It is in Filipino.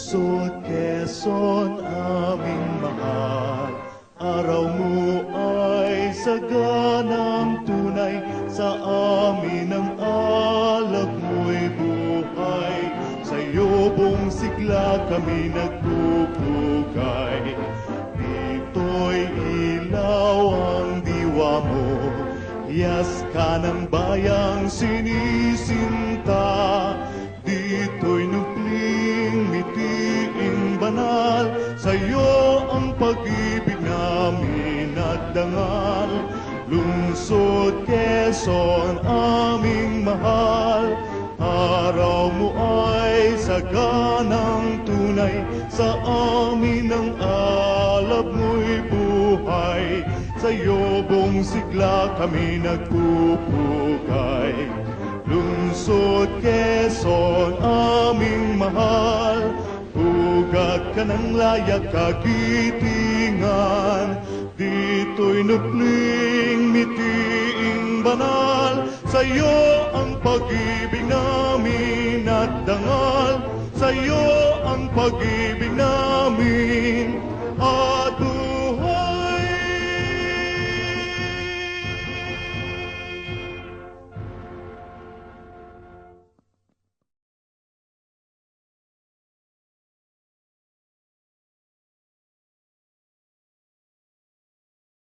Lungsod Quezon, aming mahal. Araw mo ay saganang tunay, sa amin ang alab mo'y buhay. Sa iyo buong sigla kami nagpupugay. Dito'y ilaw ang diwa mo, Hiyas ka ng bayang sinisinta. Sa'yo ang pag-ibig namin at dangal. Lungsod Quezon, aming mahal, araw mo ay saganang tunay, sa amin ang alab mo'y buhay. Sa iyo buong sigla kami nagpupugay. Lungsod Quezon, aming mahal, Ugat ka ng layak kagitingan, Dito'y nukling mitiing banal, Sa iyo ang pag-ibig namin at dangal, Sa iyo ang pag-ibig namin